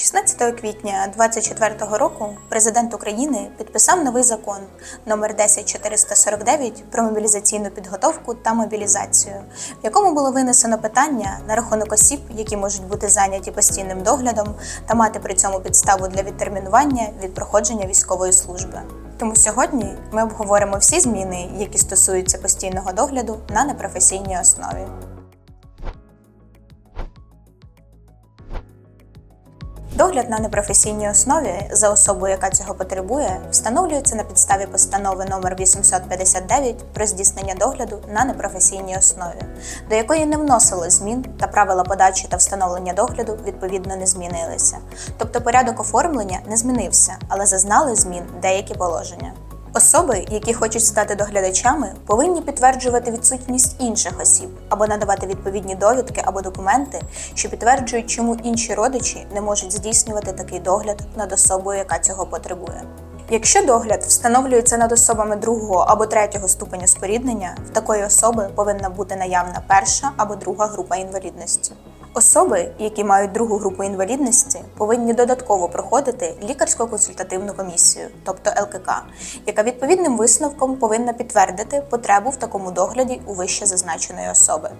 16 квітня 2024 року президент України підписав новий закон номер 10449 про мобілізаційну підготовку та мобілізацію, в якому було винесено питання на рахунок осіб, які можуть бути зайняті постійним доглядом та мати при цьому підставу для відтермінування від проходження військової служби. Тому сьогодні ми обговоримо всі зміни, які стосуються постійного догляду на непрофесійній основі. Догляд на непрофесійній основі за особою, яка цього потребує, встановлюється на підставі постанови номер 859 про здійснення догляду на непрофесійній основі, до якої не вносило змін та правила подачі та встановлення догляду відповідно не змінилися. Тобто порядок оформлення не змінився, але зазнали змін деякі положення. Особи, які хочуть стати доглядачами, повинні підтверджувати відсутність інших осіб або надавати відповідні довідки або документи, що підтверджують, чому інші родичі не можуть здійснювати такий догляд над особою, яка цього потребує. Якщо догляд встановлюється над особами другого або третього ступеня споріднення, в такої особи повинна бути наявна перша або друга група інвалідності. Особи, які мають другу групу інвалідності, повинні додатково проходити лікарсько-консультативну комісію, тобто ЛКК, яка відповідним висновком повинна підтвердити потребу в такому догляді у вище зазначеної особи.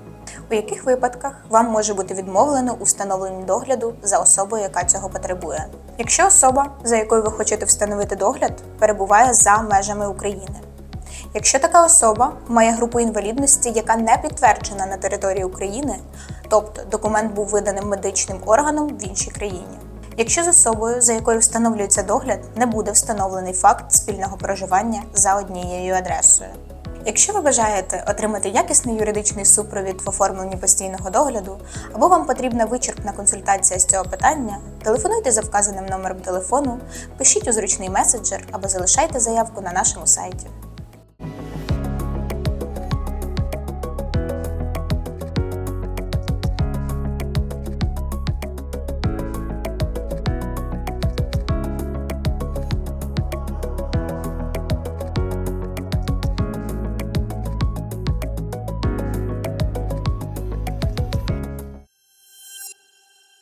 У яких випадках вам може бути відмовлено у встановленні догляду за особою, яка цього потребує? Якщо особа, за якою ви хочете встановити догляд, перебуває за межами України. Якщо така особа має групу інвалідності, яка не підтверджена на території України, тобто документ був виданим медичним органом в іншій країні. Якщо з особою, за якою встановлюється догляд, не буде встановлений факт спільного проживання за однією адресою. Якщо ви бажаєте отримати якісний юридичний супровід в оформленні постійного догляду, або вам потрібна вичерпна консультація з цього питання, телефонуйте за вказаним номером телефону, пишіть у зручний меседжер або залишайте заявку на нашому сайті.